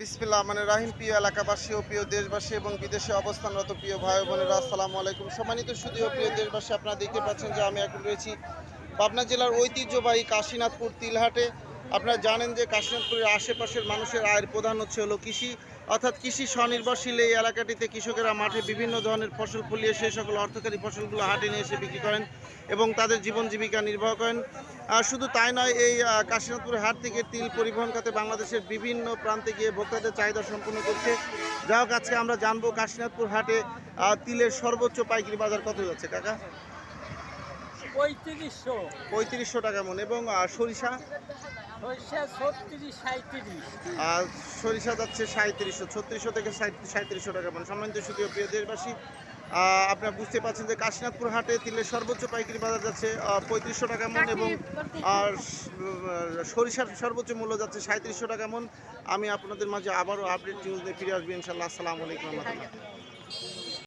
বিসমিল্লাহ মানে রাহিম। প্রিয় এলাকাবাসী ও প্রিয় দেশবাসী এবং বিদেশে অবস্থানরত প্রিয় ভাই বোনেরা, আসসালামু আলাইকুম। সম্মানিত শুধু প্রিয় দেশবাসী, আপনারা দেখতে পাচ্ছেন যে আমি এখন রয়েছি পাবনা জেলার ঐতিহ্যবাহী কাশীনাথপুর তিলহাটে। আপনারা জানেন যে কাশীনাথপুরের আশেপাশের মানুষের আয়ের প্রধান হচ্ছে হলো কৃষি। অর্থাৎ কৃষি স্বনির্ভরশীল এই এলাকাটিতে কৃষকেরা মাঠে বিভিন্ন ধরনের ফসল ফলিয়ে সেই সকল অর্থকারী ফসলগুলো হাটে নিয়ে এসে বিক্রি করেন এবং তাদের জীবন জীবিকা নির্বাহ করেন। শুধু তাই নয়, এই কাশীনাথপুর হাট থেকে তিল পরিবহন খাতে বাংলাদেশের বিভিন্ন প্রান্তে গিয়ে ভোক্তাদের চাহিদা সম্পূর্ণ করছে। যা হোক, আজকে আমরা জানব কাশীনাথপুর হাটে তিলের সর্বোচ্চ পাইকারি বাজার কত যাচ্ছে, কাকা? পঁয়ত্রিশশো। পঁয়ত্রিশশো টাকা মন। এবং সরিষা? আর সরিষা যাচ্ছে সাঁত্রিশশো ছত্রিশশো থেকে সাঁত্রিশশো টাকা মানে। সম্মানিত সুপ্রিয় প্রিয় দেশবাসী আপনারা বুঝতে পারছেন যে কাশীনাথপুর হাটে তিলের সর্বোচ্চ পাইকারি বাজার যাচ্ছে পঁয়ত্রিশশো টাকা মন এবং আর সরিষার সর্বোচ্চ মূল্য যাচ্ছে সাঁত্রিশশো টাকা মন। আমি আপনাদের মাঝে আবারও আপডেট নিউজ নিয়ে ফিরে আসব ইনশাল্লাহ আসসালামু আলাইকুম রহমতুল্লাহ।